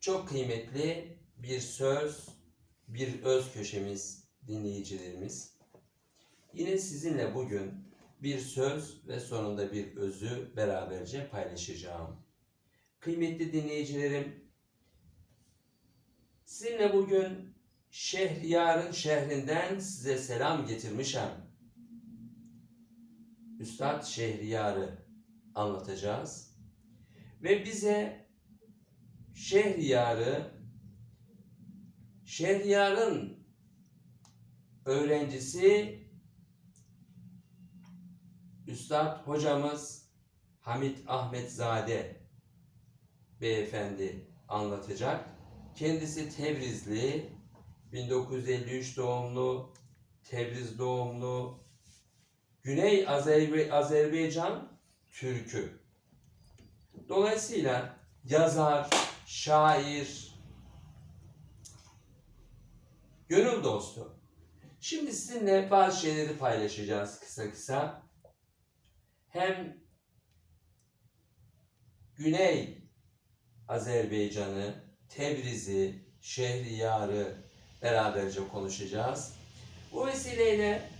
Çok kıymetli bir söz, bir öz köşemiz dinleyicilerimiz. Yine sizinle bugün bir söz ve sonunda bir özü beraberce paylaşacağım. Kıymetli dinleyicilerim, sizinle bugün Şehriyar'ın şehrinden size selam getirmişim. Üstad Şehriyar'ı anlatacağız. Ve bize Şehriyar'ı Şehriyar'ın öğrencisi Üstad hocamız Hamit Ahmet Zade beyefendi anlatacak. Kendisi Tebrizli, 1953 doğumlu, Tebriz doğumlu, Güney Azerbe- Azerbaycan Türkü. Dolayısıyla yazar, şair, gönül dostu. Şimdi sizinle bazı şeyleri paylaşacağız kısa kısa. Hem Güney Azerbaycan'ı, Tebriz'i, Şehriyar'ı beraberce konuşacağız. Bu vesileyle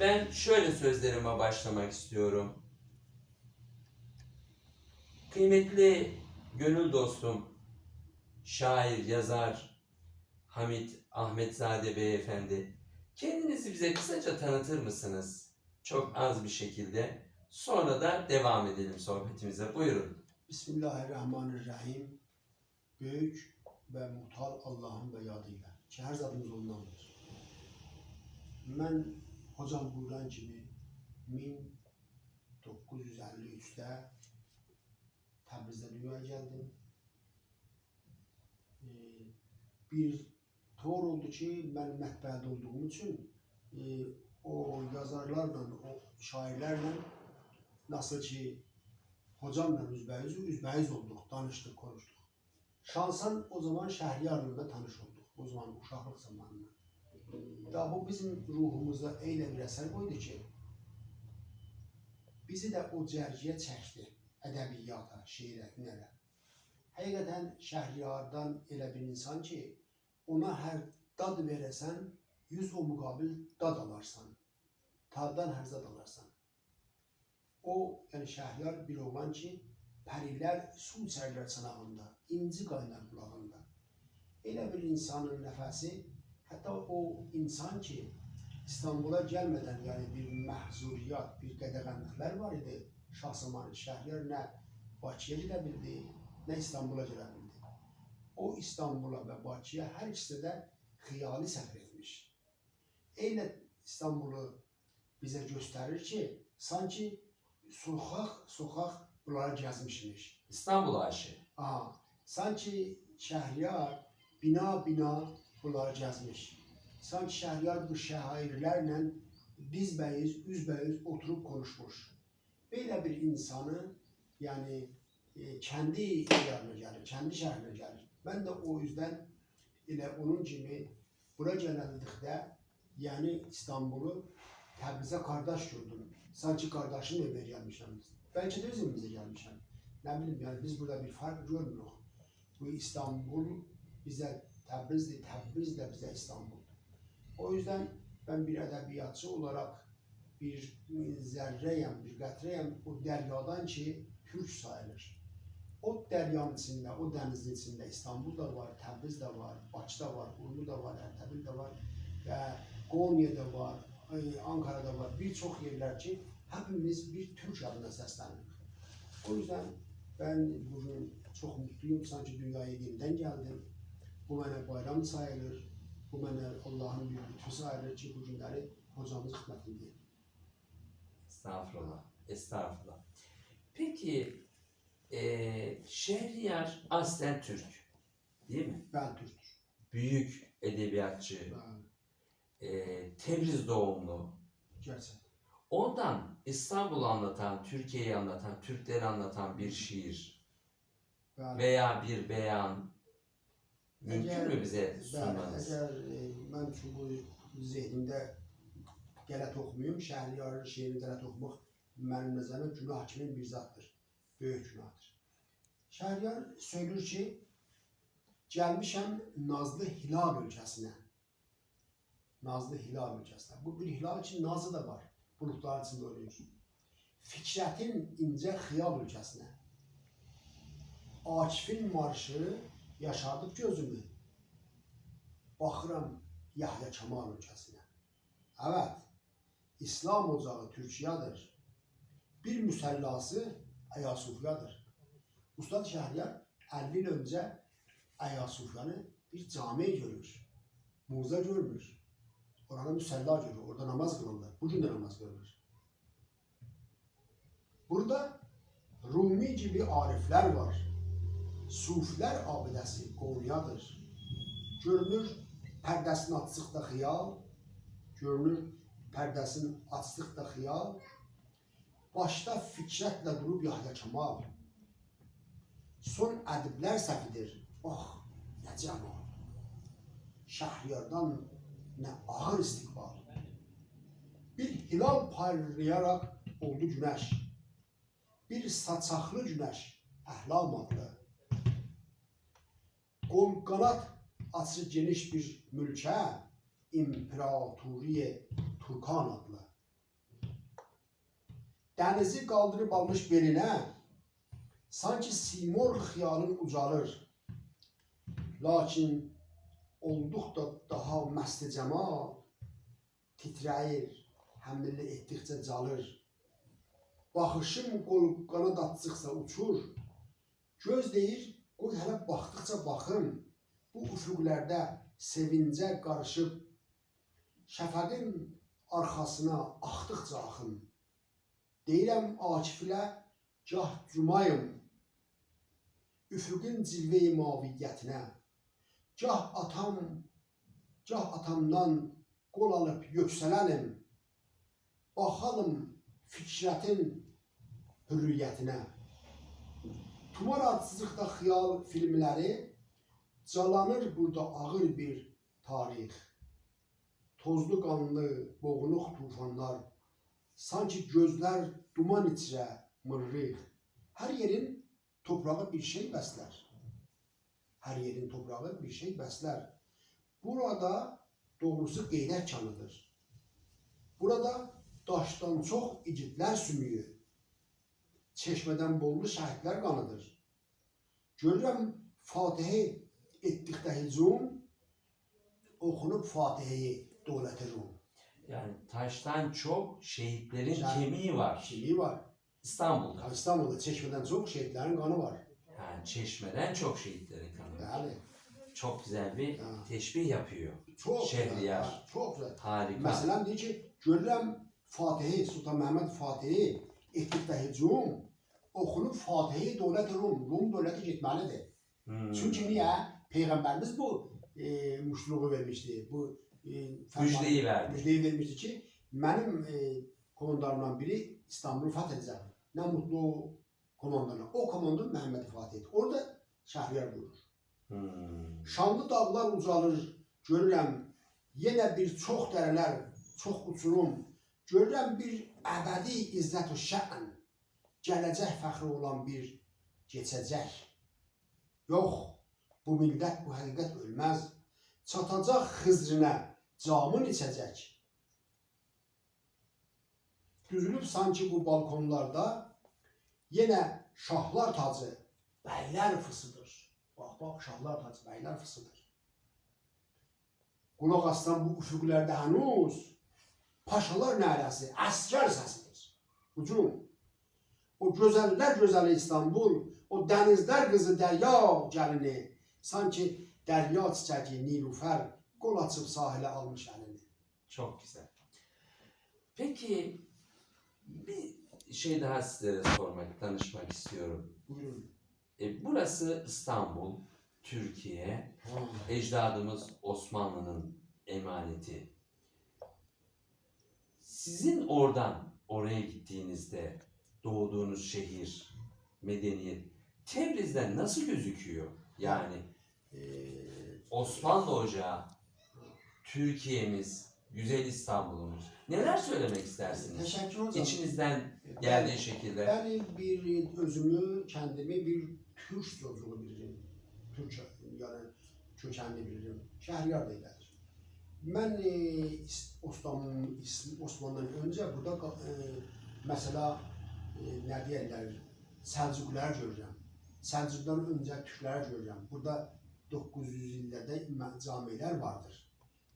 ben şöyle sözlerime başlamak istiyorum. Kıymetli gönül dostum, şair, yazar Hamit Ahmetzade Beyefendi, kendinizi bize kısaca tanıtır mısınız? Çok az bir şekilde. Sonra da devam edelim sohbetimize. Buyurun. Bismillahirrahmanirrahim. Büyük ve muhtar Allah'ın ve yadıyla. Ki zatımız ondandır. Ben hocam buyuran kimi 1953'te Təbrizdə dünyaya geldim. Ee, bir tor oldu ki, ben mətbəədə olduğum için e, o yazarlarla, o şairlerle nasıl ki hocamla üzbəüz, üzbəüz olduq, danışdıq, konuşduq. Şansan o zaman Şəhriyarla tanış olduq. O zaman uşaqlıq zamanında. Da bu bizim ruhumuza elə bir əsər qoydu ki, bizi də o cərgiyə çəkdi. Ədəbiyyata, şeirə, hünərə. Həqiqətən Şəhriyardan elə bir insan ki, ona hər dad verəsən, yüz o müqabil dad alarsan. Taddan hər zad alarsan. O, yəni Şəhriyar bir oğlan ki, pərilər su içərlər çanağında, inci qaynar qulağında. Elə bir insanın nəfəsi, hətta o insan ki, İstanbula gəlmədən, yəni bir məhzuriyyat, bir qədəğənliklər var idi. Şahsaman Şəhriyar nə Bakıya gedə bildi, nə İstanbula gedə bildi. O İstanbula və Bakıya hər ikisi də xiyali səfər etmiş. Eyni İstanbulu bizə göstərir ki, sanki sokaq sokaq bunları gəzmişmiş. İstanbul aşığı. Aha, sanki Şəhriyar bina bina bunları gəzmiş. Sanki Şəhriyar bu şairlərlə dizbəyiz, üzbəyiz oturub konuşmuş. Belə bir insanı, yəni e, kendi yerine gəlir, kendi şəhrinə gəlir. Mən də o yüzden elə onun kimi bura gələndikdə, yəni İstanbulu Təbrizə qardaş gördüm. Sanki qardaşım evinə gəlmişəm. Bəlkə də öz evimizə gəlmişəm. Nə bilim, yəni biz burada bir fark görmürük. Bu İstanbul bizə Təbrizdir, Təbriz də bizə İstanbuldur. O yüzden ben bir edebiyatçı olarak bir zerreyim, bir qətrəyəm o deryadan ki Türk sayılır. O deryanın içinde, o denizin içinde İstanbul da var, Təbriz de var, Bakı da var, Urlu da var, Ertebil de var ve Konya'da var, ay, Ankara'da var. Birçok yerler ki hepimiz bir Türk adına seslenirik. O yüzden ben bugün çok mutluyum. Sanki dünyaya yeniden geldim. Bu bana bayram sayılır. Bu bana Allah'ın bir lütfu sayılır ki bu günleri hocamız hizmetindeyim. Estağfurullah. Estağfurullah. Peki eee Şehriyar aslen Türk. Değil mi? Ben Türk. Büyük edebiyatçı. Ben eee, Tebriz doğumlu. gerçekten. Ondan İstanbul'u anlatan, Türkiye'yi anlatan, Türkleri anlatan bir şiir Ben, veya bir beyan mümkün mü bize sunmanız? eğer e, ben bu zihnimde qələt oxumuyum, Şəhriyarın şeirini qələt oxumaq mənim nəzərimdə günah kimi bir zatdır. Böyük günahdır. Şəhriyar söylür ki, Gelmişəm Nazlı Hilal ölkəsinə. Nazlı Hilal ölkəsinə. Bu bir hilal için nazı da var. Bulutların içində oynayır. Fikrətin incə xiyal ölkəsinə. Akifin marşı yaşadıb gözümü. Baxıram Yahya Kemal ölkəsinə. Evet, İslam ocağı Türkiye'dir. Bir müsellası Ayasofya'dır. Ustad Şehriyar 50 yıl önce Ayasofya'nı bir cami görür. Muza görmür. Orada müsella görür. Orada namaz kılırlar. Bugün de namaz kılırlar. Burada Rumi gibi arifler var. Sufiler abidesi Konya'dır. Görünür perdesini açsıq da xiyal, görünür pərdəsinin açdıq da xiyal, başda fikrətlə durub Yahya Kemal. Son ədiblər səhvidir. Bax, nə cəmal. Şəhriyardan nə ağır istiqbal. Bir hilal parlayaraq oldu günəş. Bir saçaqlı günəş, əhlam adlı. Qol qanat açı geniş bir mülkə, İmparatoriye Turkan adlı. Dənizi qaldırıb almış belinə, sanki simor xiyalın ucalır. Lakin olduqda daha məsti cəmal titrəyir, həmilli etdikcə calır. Baxışım qol qanad atdıqca uçur. Göz deyir, qoy hələ baxdıqca baxım. Bu üfüqlərdə sevincə qarışıb şəfəqin arxasına axdıqca axın. Deyirəm Akiflə gah cumayım üfüqün cilve-i maviyyətinə. Gah atam, gah atamdan qol alıb yüksələnim. Baxalım fikrətin hürriyyətinə. Tumar adsızlıqda xiyal filmləri calanır burada ağır bir tarix. Tozlu qanlı, boğuluq tufanlar, sanki gözlər duman içrə mırrıq. Hər yerin toprağı bir şey bəslər. Hər yerin toprağı bir şey bəslər. Burada doğrusu qeyrət kanıdır. Burada daşdan çox igidlər sümüyü, çeşmədən bollu şəhidlər qanıdır. Görürəm Fatihi etdikdə hicum, oxunub Fatihi dövləti Rum. Yani taştan çok şehitlerin Şahit- kemiği var. Şeyi var. İstanbul'da. İstanbul'da çeşmeden çok şehitlerin kanı var. Yani çeşmeden çok şehitlerin kanı var. Yani Çok güzel bir Ha. teşbih yapıyor. çok Şehriyar. güzel. ha, Çok güzel. Harika. Mesela diyor ki görürəm Fatihi, Sultan Mehmet Fatihi etdikdə hicum, oxunub Fatihi dövlət Rum, Rum dövləti getməlidir. Hmm. Çünki niyə? Peyğəmbərimiz bu e, muşluğu vermişdi. Bu e, fərmanı- Müjdeyi verdi. müjdeyi vermişdi ki, mənim e, komandanımdan biri İstanbul'u fəth edəcək. Nə mutlu o komandana. O komandan Məhəmməd Fatih. Orada Şəhriyar buyurur. Hmm. Şanlı dağlar ucalır, görürəm yenə bir çox dərələr, çox uçurum. Görürəm bir əbədi izzət və şən, gələcək fəxri olan bir keçəcək. Yox, bu millət, bu həqiqət ölməz. Çatacaq xızrına camın içəcək. Düzülüb sanki bu balkonlarda yenə şahlar tacı, bəylər fısıdır. Bax, bax, şahlar tacı, bəylər fısıdır. Qulaq aslan bu üfüqlərdə hənuz paşalar nərəsi, əskər səsidir. Ucum. O gözəllər gözəli İstanbul, o dənizlər qızı dərya gəlini, sanki dərya çiçəki Nilufər qol açıb sahilə almış əlini. Çok güzel. Peki bir şey daha sizlere sormak, danışmak istiyorum. Buyurun. E, burası İstanbul, Türkiye, ecdadımız Osmanlı'nın emaneti. Sizin oradan oraya gittiğinizde doğduğunuz şehir, medeniyet Tebriz'den nasıl gözüküyor? Yani Ee, Osmanlı Ocağı, Türkiye'miz, güzel İstanbul'umuz. Neler söylemek istersiniz? Teşekkür hocam. İçinizden geldiği şekilde. Ben bir özümü, kendimi bir Türk çocuğu bilirim. Türk, yani kökənini bilirəm. Şəhriyar da elədir. Mən e, Osman, Osmandan öncə burada e, məsələ e, nə deyirlər, Səlcuqlar görürəm. Səlcuqdan öncə türklər görürəm. Burada 900 illərdə camilər vardır.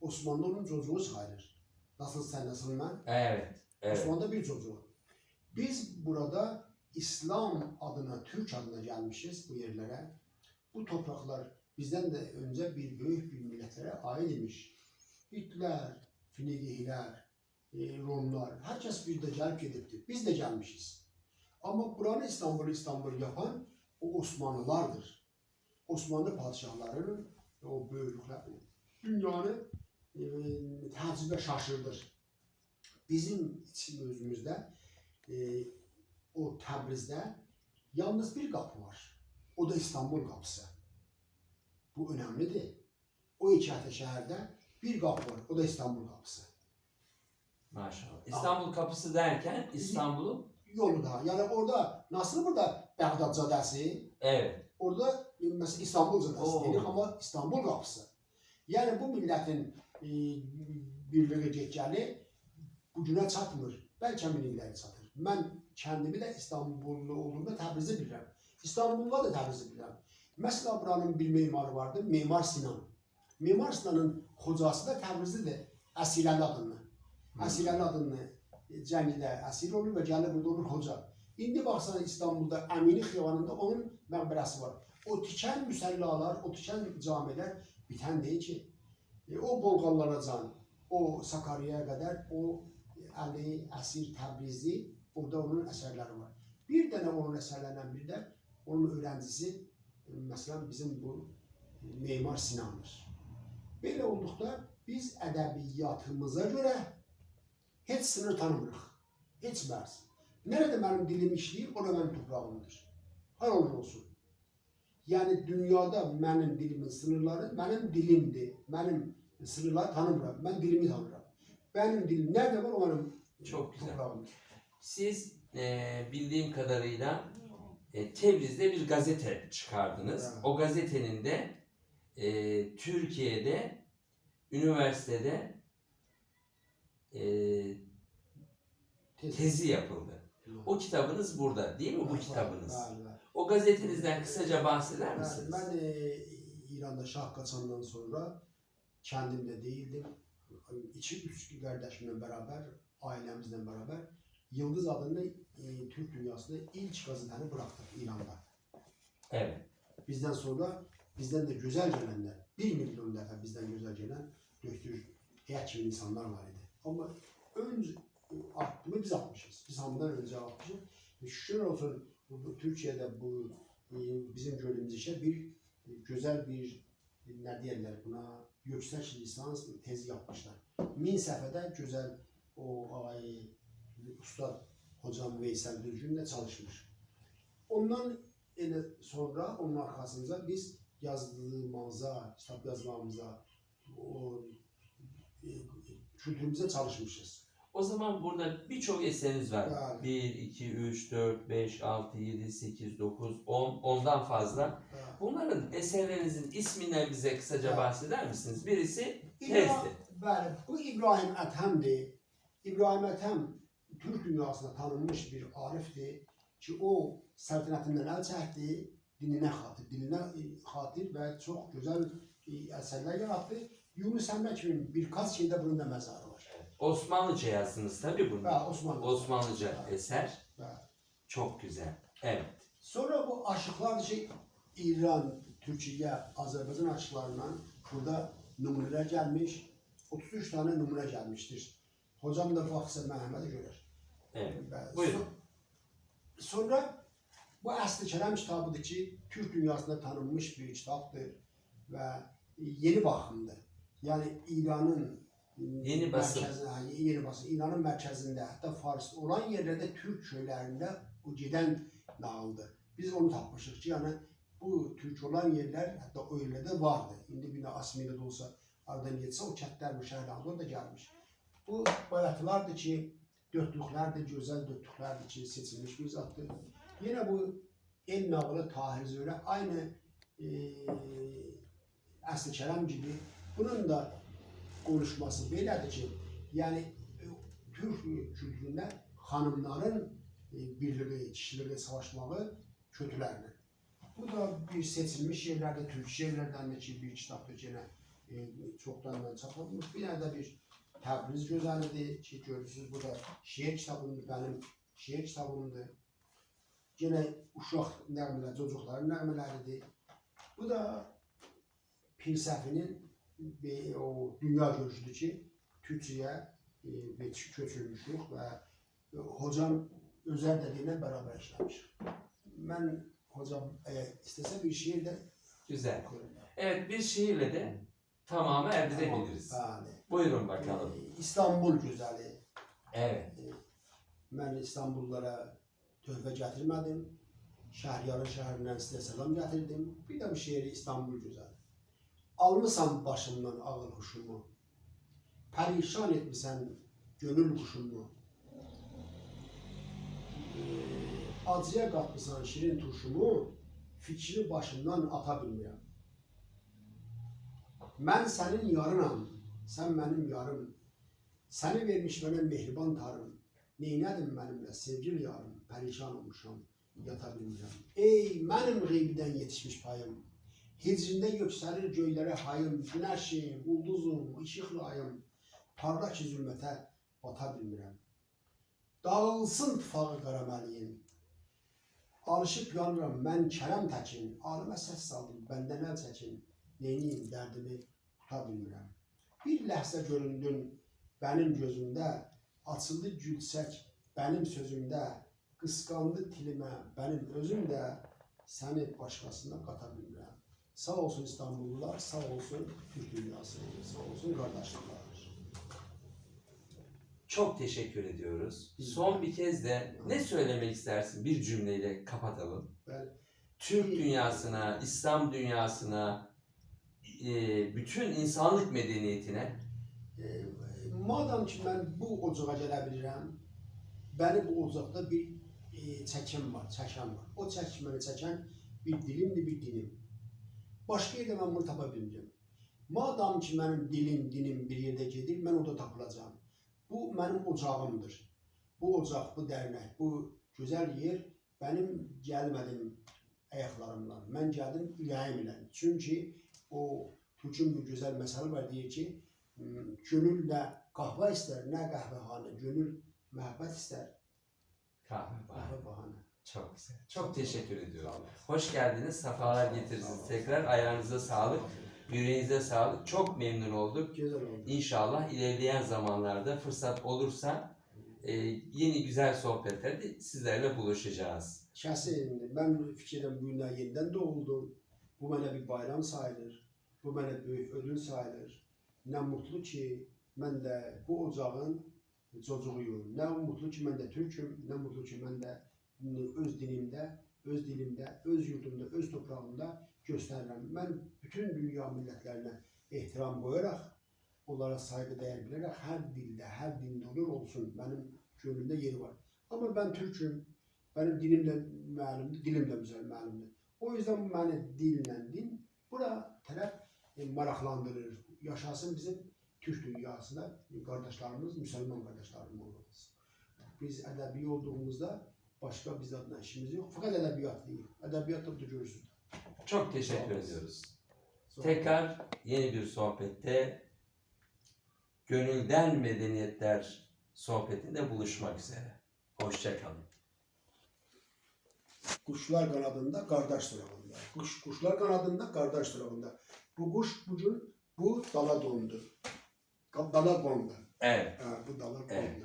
Osmanlı onun çocuğu sayılır. Nasıl sen nasıl ben? Evet. Evet. Osmanlı'da bir çocuğu. Biz burada İslam adına, Türk adına gelmişiz bu yerlere. Bu topraklar bizden de önce bir büyük bir milletlere ait imiş. Hitler, Finigiler, e, Rumlar, herkes bir de gelip gidipti. Biz de gelmişiz. Ama buranın İstanbul'u İstanbul yapan o Osmanlılardır. Osmanlı padişahlarının o büyüklükleri dünyanı e, təəccübə şaşırdır. Bizim için özümüzdə e, o Təbrizdə yalnız bir qapı var. O da İstanbul qapısı. Bu önemlidir. O iki şəhərdə bir qapı var. O da İstanbul qapısı. Maşallah. İstanbul kapısı derken İstanbul'un Yolu da. Yani orada nasıl burada Bağdat Caddəsi, evet. orada e, mesela İstanbul Caddəsi Oo. dedik ama İstanbul qapısı. Yani bu milletin e, birliği geçerli bugüne çatmır. Belki minlikləri çatır. Mən kendimi de İstanbullu olduğumda Təbrizi bilirəm. İstanbulda da Təbrizi bilirəm. Mesela buranın bir mimarı vardı, Mimar Sinan. Mimar Sinan'ın hocası da Təbrizlidir, Əsirəli adını. Əsirəli adını cəngidə əsir olur və gəlir burada olur hoca. İndi baxsan İstanbulda Əmini xiyabanında onun məqbərəsi var. O tikən müsəllalar, o tikən camilər bitən deyil ki. E, o Bolqanlara can, o Sakarya'ya qədər o Əli, Əsir, Təbrizi orada onun əsərləri var. Bir dənə onun əsərlərindən biri də onun öğrencisi e, məsələn bizim bu e, Meymar Sinandır. Belə olduqda biz ədəbiyyatımıza görə heç sınır tanımırıq. Heç bərs. Nerede benim dilim işleyir, o da benim toprağımdır. Har olur olsun. Yani dünyada benim dilimin sınırları benim dilimdir. Benim sınırları tanımıram. Ben dilimi tanırım. Benim dilim nerede var o benim Çok güzel. Siz e, bildiğim kadarıyla e, Tebriz'de bir gazete çıkardınız. Evet. O gazetenin de e, Türkiye'de üniversitede e, Tez- tezi yapıldı. O kitabınız burada değil mi bu Var, kitabınız? var, var. O gazetenizden kısaca bahseder Ben, misiniz? ben e, İran'da şah kaçandan sonra kendimde değildim. İki üç kardeşimle beraber, ailemizle beraber Yıldız adında e, Türk dünyasında ilk gazeteni bıraktık İran'da. Evet. Bizden sonra bizden de güzel gelenler, bir milyon defa bizden güzel gelen döktür heyet gibi insanlar var idi. Ama önce arttımı biz atmışız. Biz hamdan önce atmışız. Ve şükür olsun bu, bu Türkiye'de bu e, bizim gördüğümüz işe bir e, güzel bir e, ne diyorlar buna yüksek lisans tezi yapmışlar. Min sefede güzel o ay Ustad hocam Veysel Dürgün'le çalışmış. Ondan sonra onun arxasınca biz yazdığımıza, kitap yazmamıza, o e, kültürümüze çalışmışız. O zaman burada birçok eseriniz var. Yani. 1, 2, 3, 4, 5, 6, 7, 8, 9, 10, 10'dan fazla. Ha. Bunların eserlerinizin isminden bize kısaca Evet. bahseder misiniz? Birisi tezdi. bəli, bu İbrahim Ətəmdir. İbrahim Ətəm Türk dünyasında tanınmış bir arifdir ki, o səltənətindən əl çəkdi, dininə xatir, dilinə e, xatir və çox gözəl e, əsərlər yaratdı. Yunus Emre kimi birkaç şeydə bunun da məzarı var. Osmanlıca yazdınız tabii bunu. Və Osmanlı. Osmanlıca Evet. eser. Evet. Çok güzel. Evet. Sonra bu aşıklar şey İran, Türkiye, Azerbaycan aşıklarından burada numuneler gelmiş. 33 tane numune gelmiştir. Hocam da baksa Mehmet'e görür. Evet. Və Buyurun. so- Sonra bu Əsli Kərəm kitabıdır ki, Türk dünyasında tanınmış bir kitabdır və yeni baxımdır. Yəni İranın Yeni basım. mərkəzində, hə, yeni basım. İranın mərkəzində, hətta Fars olan yerlərdə Türk köylərində o gedən nağıldır. Biz onu tapmışıq ki, yəni bu Türk olan yerlər hətta o yerlərdə vardı. İndi bir də Asmiyədə də olsa aradan getsə o bu şəhərlərdə da gəlmiş. Bu bayatılardır ki, dörtlüklərdir, gözəl dörtlüklərdir ki, seçilmiş bir zatdır. Yine bu el nağılı Tahir Zöre aynı e, Əsli Kərəm gibi bunun da konuşması belədir ki, yəni e, Türk kültüründə xanımların e, birliği, kişiliği savaşmağı kötülərdir. Bu da bir seçilmiş yerlerde, Türk de ki bir kitapta gene e, çoktan ben çapılmış. Bir tane de bir Təbriz gözəlidir ki görürsünüz. Bu da şiir kitabımdır, benim şiir kitabımdır. Gene uşaq nəğmələr, çocukların nəğmələridir. Bu da Pir Səfinin bir o dünya görüşüdür ki, Türkçəyə e, bir köçürmüşük və e, hocam özəl dediyinə bərabər işləmişik. Mən hocam eğer istese bir şiir de Güzel. okurum. Evet bir şiirle de tamamı erdirebiliriz. Bəli. Buyurun bakalım. E, İstanbul gözəli. Evet. Mən İstanbullulara töhfə gətirmədim. Şəhriyarın şəhərindən sizə salam gətirdim. Bir də bu şeiri İstanbul gözəli. Almısan başımdan ağıl huşumu. Pərişan etmisən gönül quşumu. Ee, Acıya qatmısan şirin turşumu. Fikri başımdan ata bilmirəm. Mən sənin yarınam, sən mənim yarım. Səni vermiş mənə mehriban tarım. Neynədim mənimlə sevgili yarım, pərişan olmuşam, yata bilmirəm. Ey mənim qeybidən yetişmiş payım. Hicrində yüksəlir göylərə hayım, günəşim, ulduzum, işıqlı ayım. Parlaq ki zülmətə bata bilmirəm. Dağılsın tıfağı qaraməliyin. Alışıb yanıram mən kərəm təkin, alimə səs saldım, bəndən əl çəkin. Neyniyim dərdimi tuta bilmirəm. Bir ləhzə göründün benim gözümdə, açıldı gülsək benim sözümdə, qısqandı tilimə benim özüm də səni başqasına qata bilmirəm. Sağ olsun İstanbullular, sağ olsun Türk dünyası, sağ olsun kardeşlikler. Çok teşekkür ediyoruz. Biz- Son bir kez de ne söylemek istersin? Bir cümleyle kapatalım. Ben Türk dünyasına, İslam dünyasına, e, bütün insanlık medeniyetine e, madem ki mən bu ocağa gələ bilirəm, bəni bu ocaqda bir e, çəkim var, çəkən var. O çək məni çəkən bir dilimdir, bir dinim. Başqa yerdə mən bunu tapa bilmirəm. Madam ki mənim dilim, dinim bir yerdə gedir, mən orada tapılacağam. Bu mənim ocağımdır. Bu ocaq, bu dərnək, bu gözəl yer mənim gəlmədim ayaqlarımla. Mən gəldim ürəyimlə. Çünki o Türkün bir gözəl məsələ var deyir ki, Hmm, Gönül nə qahva istər, nə qəhvəxana. Gönül məhəbbət istər, kahve qəhvə bahane. Çok güzel. Çok teşekkür ediyorum. Hoş geldiniz, sefalar getirdiniz. Tekrar ayağınıza sağlık, yüreğinize sağlık. Çok memnun olduk. Gözəl oldu. İnşallah ilerleyen zamanlarda fırsat olursa e, yeni güzel sohbetlerde sizlerle buluşacağız. Mən fikirəm bu günlər yenidən doğuldum. Bu mənə bir bayram sayılır. Bu mənə böyük ödül sayılır. Nə mutlu ki, mən də bu ocağın çocuğuyum. Nə mutlu ki, mən də türküm. Nə mutlu ki, mən də öz dilimdə, öz dilimdə, öz yurdumda, öz torpağımda göstərirəm. Mən bütün dünya millətlərinə ehtiram qoyaraq, onlara sayğı dəyər bilərək hər dildə, hər dində olur olsun. Mənim gönlümdə yeri var. Amma mən türküm. Benim dilim de malumdur, dilim de güzel malumdur. O yüzden beni dille din bura taraf e, maraklandırır. Yaşasın bizim Türk dünyasında kardeşlerimiz, Müslüman kardeşlerimiz. Biz edebi olduğumuzda başka biz adına işimiz yok. Fakat edebiyat değil. Edebiyat da görürsün. Çok teşekkür ediyoruz. Tekrar yeni bir sohbette Gönülden Medeniyetler sohbetinde buluşmak üzere. Hoşçakalın. Kuşlar kanadında, kardeş tarafında. Kuş, kuşlar kanadında, kardeş tarafında. Bu kuş bugün bu dala dondu. Dala kondu. Evet. Ha, bu dala kondu. Evet.